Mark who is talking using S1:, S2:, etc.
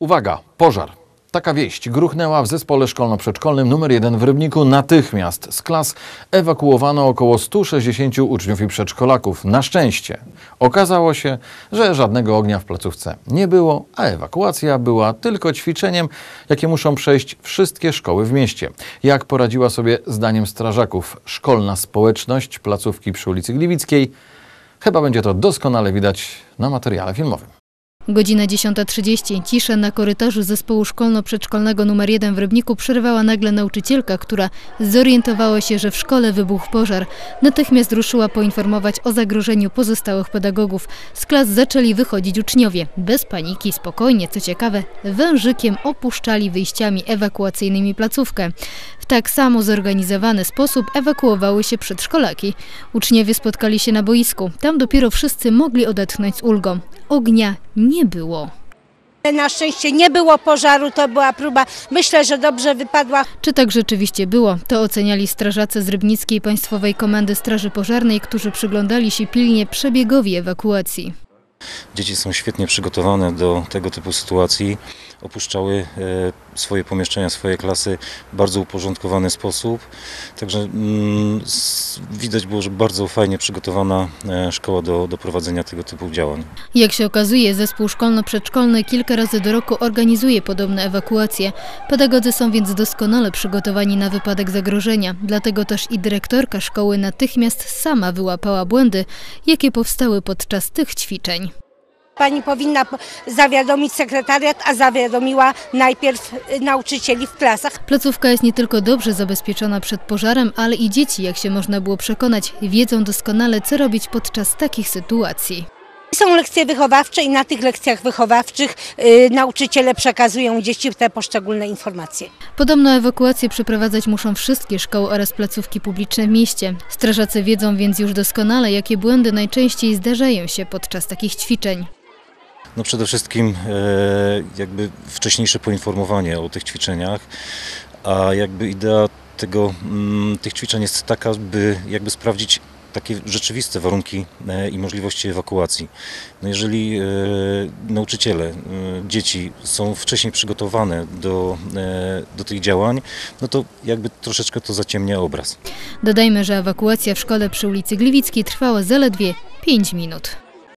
S1: Uwaga, pożar. Taka wieść gruchnęła w zespole szkolno-przedszkolnym nr 1 w Rybniku. Natychmiast z klas ewakuowano około 160 uczniów i przedszkolaków. Na szczęście okazało się, że żadnego ognia w placówce nie było, a ewakuacja była tylko ćwiczeniem, jakie muszą przejść wszystkie szkoły w mieście. Jak poradziła sobie zdaniem strażaków szkolna społeczność placówki przy ulicy Gliwickiej? Chyba będzie to doskonale widać na materiale filmowym.
S2: Godzina 10.30. Ciszę na korytarzu zespołu szkolno-przedszkolnego nr 1 w Rybniku przerwała nagle nauczycielka, która zorientowała się, że w szkole wybuchł pożar. Natychmiast ruszyła poinformować o zagrożeniu pozostałych pedagogów. Z klas zaczęli wychodzić uczniowie. Bez paniki, spokojnie, co ciekawe, wężykiem opuszczali wyjściami ewakuacyjnymi placówkę. W tak samo zorganizowany sposób ewakuowały się przedszkolaki. Uczniowie spotkali się na boisku. Tam dopiero wszyscy mogli odetchnąć z ulgą. Ognia nie było.
S3: Na szczęście nie było pożaru, to była próba, myślę, że dobrze wypadła.
S2: Czy tak rzeczywiście było? To oceniali strażacy z Rybnickiej Państwowej Komendy Straży Pożarnej, którzy przyglądali się pilnie przebiegowi ewakuacji.
S4: Dzieci są świetnie przygotowane do tego typu sytuacji. Opuszczały e, swoje pomieszczenia, swoje klasy w bardzo uporządkowany sposób. Także mm, widać było, że bardzo fajnie przygotowana e, szkoła do, do prowadzenia tego typu działań.
S2: Jak się okazuje, zespół szkolno-przedszkolny kilka razy do roku organizuje podobne ewakuacje. Pedagodzy są więc doskonale przygotowani na wypadek zagrożenia. Dlatego też i dyrektorka szkoły natychmiast sama wyłapała błędy, jakie powstały podczas tych ćwiczeń.
S3: Pani powinna po- zawiadomić sekretariat, a zawiadomiła najpierw y, nauczycieli w klasach.
S2: Placówka jest nie tylko dobrze zabezpieczona przed pożarem, ale i dzieci, jak się można było przekonać, wiedzą doskonale, co robić podczas takich sytuacji.
S3: Są lekcje wychowawcze i na tych lekcjach wychowawczych y, nauczyciele przekazują dzieci te poszczególne informacje.
S2: Podobno ewakuacje przeprowadzać muszą wszystkie szkoły oraz placówki publiczne w mieście. Strażacy wiedzą więc już doskonale, jakie błędy najczęściej zdarzają się podczas takich ćwiczeń.
S4: No przede wszystkim e, jakby wcześniejsze poinformowanie o tych ćwiczeniach, a jakby idea tego, mm, tych ćwiczeń jest taka, by jakby sprawdzić takie rzeczywiste warunki e, i możliwości ewakuacji. No jeżeli e, nauczyciele, dzieci są wcześniej przygotowane do, do tych działań, no to jakby troszeczkę to zaciemnia obraz.
S2: Dodajmy, że ewakuacja w szkole przy ulicy Gliwickiej trwała zaledwie 5 minut.